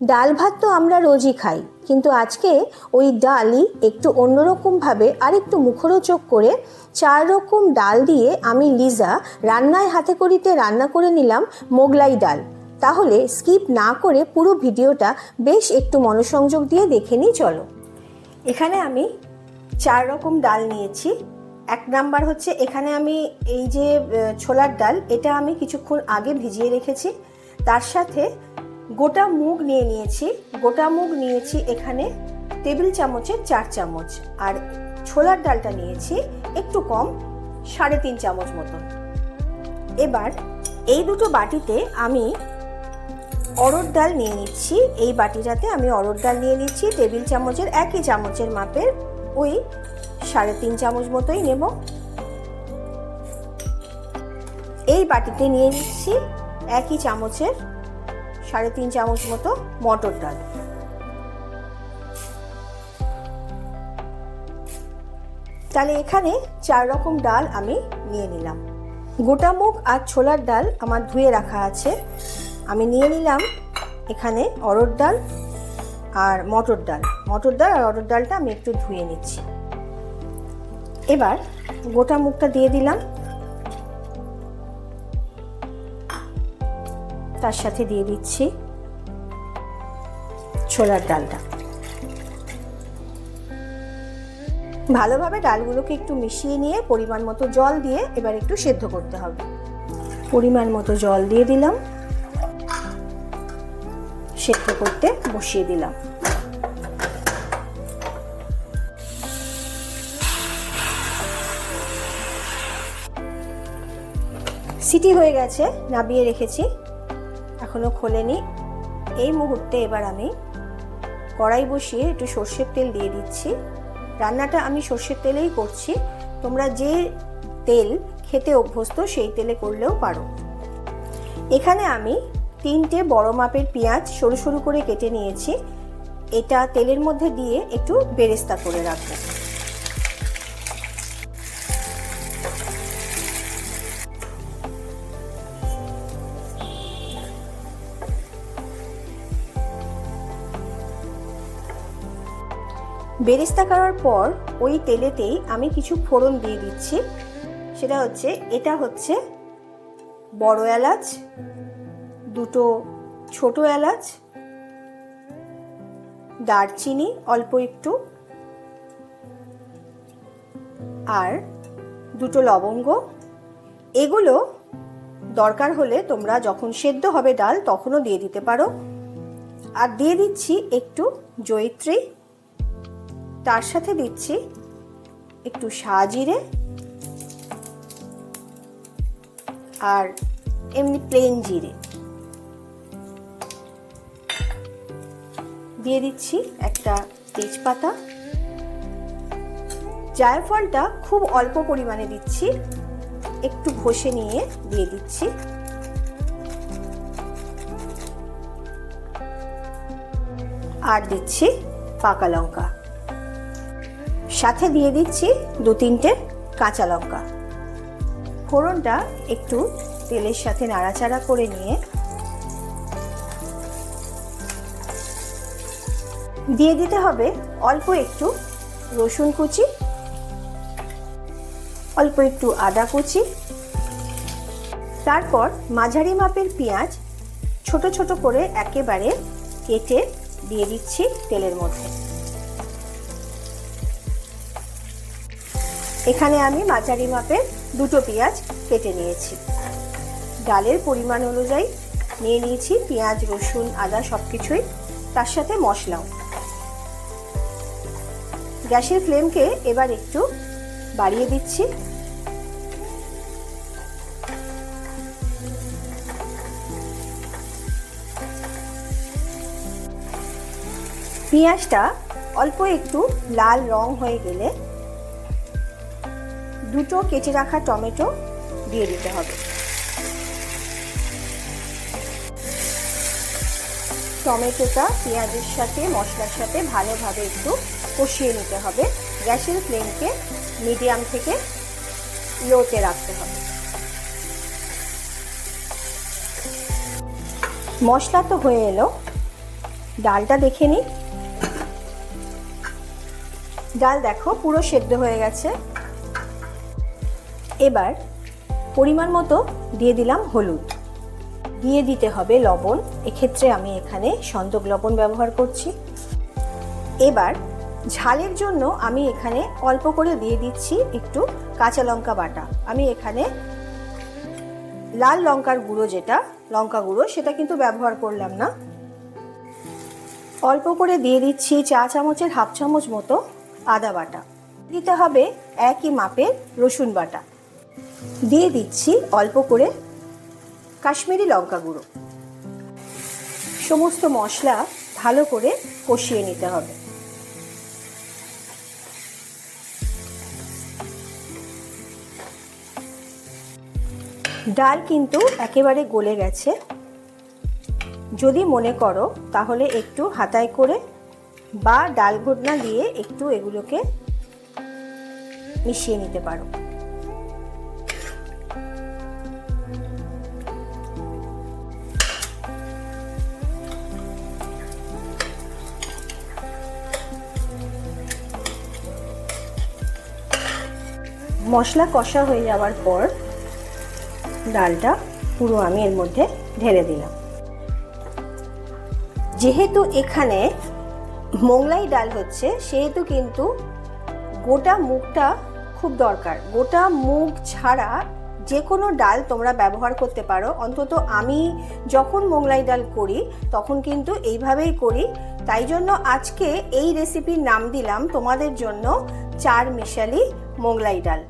ডাল ভাত তো আমরা রোজই খাই, কিন্তু আজকে ওই ডালই একটু অন্যরকমভাবে আর একটু মুখরোচক করে চার রকম ডাল দিয়ে আমি লিজা রান্নায় হাতে করিতে রান্না করে নিলাম মোগলাই ডাল। তাহলে স্কিপ না করে পুরো ভিডিওটা বেশ একটু মনোসংযোগ দিয়ে দেখে নিই, চলো। এখানে আমি চার রকম ডাল নিয়েছি। এক নাম্বার হচ্ছে এখানে আমি এই যে ছোলার ডাল, এটা আমি কিছুক্ষণ আগে ভিজিয়ে রেখেছি। তার সাথে গোটা মুগ নিয়ে নিয়েছি। গোটা মুগ নিয়েছি এখানে টেবিল চামচের চার চামচ। আর ছোলার ডালটা নিয়েছি একটু কম, সাড়ে তিন চামচ মতন। এবার এই দুটো বাটিতে আমি অরড় ডাল নিয়ে নিচ্ছি। এই বাটিটাতে আমি অরড় ডাল নিয়ে নিচ্ছি। টেবিল চামচের একই চামচের মাপের ওই সাড়ে তিন চামচ মতোই নেব। এই বাটিতে নিয়ে নিচ্ছি একই চামচের সাড়ে তিন চামচ মতো মটর ডাল। তাহলে এখানে চার রকম ডাল আমি নিয়ে নিলাম। গোটা মুগ আর ছোলার ডাল আমার ধুয়ে রাখা আছে। আমি নিয়ে নিলাম এখানে অরড় ডাল আর মটর ডাল। মটর ডাল আর অরড় ডালটা আমি একটু ধুয়ে নিচ্ছি। এবার গোটা মুগটা দিয়ে দিলাম। তার সাথে দিয়ে দিচ্ছি ছোলার ডালটা। ভালোভাবে ডালগুলোকে একটু মিশিয়ে নিয়ে পরিমাণ মতো জল দিয়ে এবার একটু সেদ্ধ করতে হবে। পরিমাণ মতো জল দিয়ে দিলাম। সেদ্ধ করতে বসিয়ে দিলাম। সিটি হয়ে গেছে, নাবিয়ে রেখেছি। এখনও খোলেনি। এই মুহূর্তে এবার আমি কড়াই বসিয়ে একটু সর্ষের তেল দিয়ে দিচ্ছি। রান্নাটা আমি সর্ষের তেলেই করছি। তোমরা যে তেল খেতে অভ্যস্ত সেই তেলে করলেও পারো। এখানে আমি তিনটে বড় মাপের পেঁয়াজ সরু সরু করে কেটে নিয়েছি। এটা তেলের মধ্যে দিয়ে একটু বেরেস্তা করে রাখব। বেরেস্তা করার পর ওই তেলেতেই আমি কিছু ফোড়ন দিয়ে দিচ্ছি। সেটা হচ্ছে, এটা হচ্ছে বড় এলাচ, দুটো ছোট এলাচ, দারচিনি অল্প একটু, আর দুটো লবঙ্গ। এগুলো দরকার হলে তোমরা যখন সেদ্ধ হবে ডাল তখনও দিয়ে দিতে পারো। আর দিয়ে দিচ্ছি একটু জয়িত্রী। তার সাথে দিচ্ছি একটু সাজিরে আর এমনি প্লেন জিরে। দিয়ে দিচ্ছি একটা তেজপাতা। জায়ফলটা খুব অল্প পরিমাণে দিচ্ছি। একটু ঘষে নিয়ে দিয়ে দিচ্ছি। আর দিচ্ছি পাকা লঙ্কা। সাথে দিয়ে দিচ্ছি দু তিনটে কাঁচা লঙ্কা। ফোড়নটা একটু তেলের সাথে নাড়াচাড়া করে নিয়ে দিয়ে দিতে হবে অল্প একটু রসুন কুচি, অল্প একটু আদা কুচি, তারপর মাঝারি মাপের পেঁয়াজ ছোট ছোট করে একেবারে কেটে দিয়ে দিচ্ছি তেলের মধ্যে। এখানে আমি মাঝারি মাপের দুটো পেঁয়াজ কেটে নিয়েছি। ডালের পরিমাণ অনুযায়ী নিয়ে নিয়েছি পেঁয়াজ, রসুন, আদা সব কিছুই তার সাথে মশলাও। গ্যাসের ফ্লেমকে এবার একটু বাড়িয়ে দিচ্ছি। পেঁয়াজটা অল্প একটু লাল রং হয়ে গেলে দুটো কেটে রাখা টমেটো দিয়ে দিতে হবে। টমেটোটা পেঁয়াজের সাথে, মশলার সাথে ভালোভাবে একটু কষিয়ে নিতে হবে। গ্যাসের ফ্লেমকে মিডিয়াম থেকে লোতে রাখতে হবে। মশলা তো হয়ে এলো। ডালটা দেখে নিই। ডাল দেখো পুরো সেদ্ধ হয়ে গেছে। এবার পরিমাণ মতো দিয়ে দিলাম হলুদ। দিয়ে দিতে হবে লবণ। এক্ষেত্রে আমি এখানে সন্দক লবণ ব্যবহার করছি। এবার ঝালের জন্য আমি এখানে অল্প করে দিয়ে দিচ্ছি একটু কাঁচা লঙ্কা বাটা। আমি এখানে লাল লঙ্কার গুঁড়ো যেটা, লঙ্কা গুঁড়ো, সেটা কিন্তু ব্যবহার করলাম না। অল্প করে দিয়ে দিচ্ছি চা চামচের হাফ চামচ মতো আদা বাটা। দিতে হবে একই মাপের রসুন বাটা। দিয়ে দিচ্ছি অল্প করে কাশ্মীরি লঙ্কা গুঁড়ো। সমস্ত মশলা ভালো করে কষিয়ে নিতে হবে। ডাল কিন্তু একেবারে গলে গেছে। যদি মনে করো, তাহলে একটু হাতায় করে বা ডাল ঘটনা দিয়ে একটু এগুলোকে মিশিয়ে নিতে পারো। মশলা কষা হয়ে যাওয়ার পর ডালটা পুরো আমি এর মধ্যে ঢেলে দিলাম। যেহেতু এখানে মোংলাই ডাল হচ্ছে, সেহেতু কিন্তু গোটা মুগটা খুব দরকার। গোটা মুগ ছাড়া যে কোনো ডাল তোমরা ব্যবহার করতে পারো। অন্তত আমি যখন মোংলাই ডাল করি, তখন কিন্তু এইভাবেই করি। তাই জন্য আজকে এই রেসিপির নাম দিলাম তোমাদের জন্য চার মিশালি মোংলাই ডাল।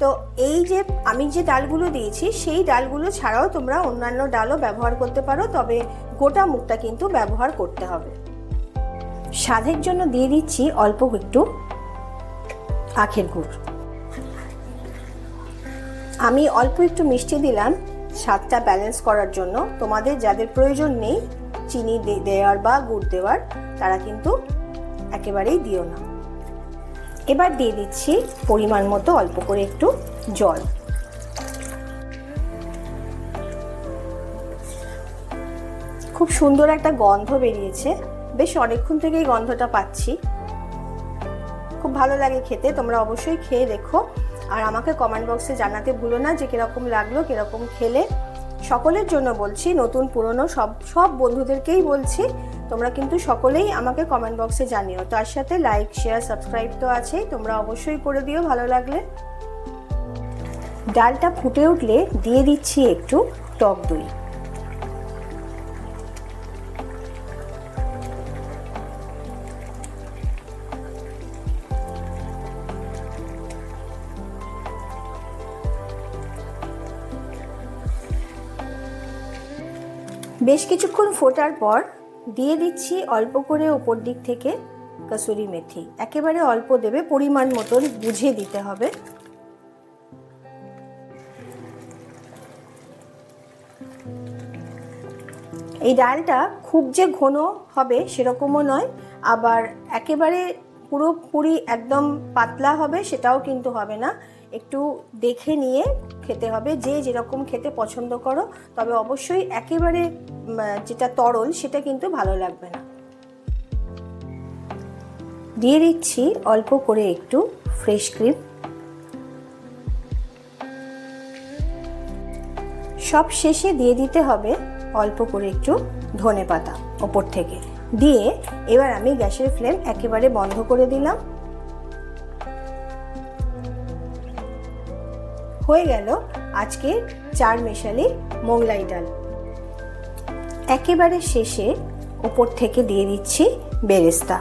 তো এই যে আমি যে ডালগুলো দিয়েছি, সেই ডালগুলো ছাড়াও তোমরা অন্যান্য ডালও ব্যবহার করতে পারো, তবে গোটা মুখটা কিন্তু ব্যবহার করতে হবে। স্বাদের জন্য দিয়ে দিচ্ছি অল্প একটু আখের গুড়। আমি অল্প একটু মিষ্টি দিলাম স্বাদটা ব্যালেন্স করার জন্য। তোমাদের যাদের প্রয়োজন নেই, চিনি দেওয়ার বা গুড় দেওয়ার, তারা কিন্তু একেবারেই দিও না। এবার দিয়ে দিচ্ছি পরিমাণ মতো অল্প করে একটু জল। খুব সুন্দর একটা গন্ধ বেরিয়েছে। বেশ অনেকক্ষণ থেকেই গন্ধটা পাচ্ছি। খুব ভালো লাগে খেতে, তোমরা অবশ্যই খেয়ে দেখো। আর আমাকে কমেন্ট বক্সে জানাতে ভুলো না যে কীরকম লাগল, কীরকম খেলে। সকলের জন্য বলছি, নতুন, পুরনো, সব সব বন্ধুদেরকেই বলছি তোমরা কিন্তু সকলেই আমাকে কমেন্ট বক্সে জানিও। তার সাথে লাইক শেয়ার সাবস্ক্রাইব তো আছেই। তোমরা অবশ্যই করে দিও, ভালো লাগলে। ডালটা ফুটে উঠলে দিয়ে দিচ্ছি একটু টক দই। বেশ কিছুক্ষণ ফোটার পর দিয়ে দিচ্ছি অল্প করে ওপর দিক থেকে কসুরি মেথি। একেবারে অল্প দেবে, পরিমাণ মতন বুঝে দিতে হবে। এই ডালটা খুব যে ঘন হবে সেরকমও নয়, আবার একেবারে পুরোপুরি একদম পাতলা হবে সেটাও কিন্তু হবে না। একটু দেখে নিয়ে খেতে হবে। যে যেরকম খেতে পছন্দ করো, তবে অবশ্যই একেবারে যেটা তরল সেটা কিন্তু ভালো লাগবে না। দিয়ে দিচ্ছি অল্প করে একটু ফ্রেশ ক্রিম সব শেষে দিয়ে দিতে হবে অল্প করে একটু ধনে পাতা ওপর থেকে। দিয়ে এবার আমি গ্যাসের ফ্লেম একেবারে বন্ধ করে দিলাম। হয়ে গেল আজকে চার মেশালি মোগলাই ডাল। একেবারে শেষে ওপর থেকে দিয়ে দিচ্ছি বেরেস্তা।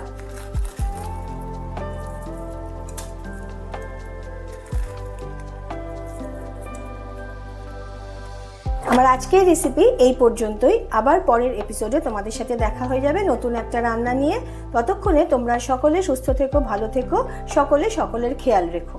আমার আজকের রেসিপি এই পর্যন্তই। আবার পরের এপিসোডে তোমাদের সাথে দেখা হয়ে যাবে নতুন একটা রান্না নিয়ে। ততক্ষণে তোমরা সকলে সুস্থ থেকো, ভালো থেকো, সকলে সকলের খেয়াল রেখো।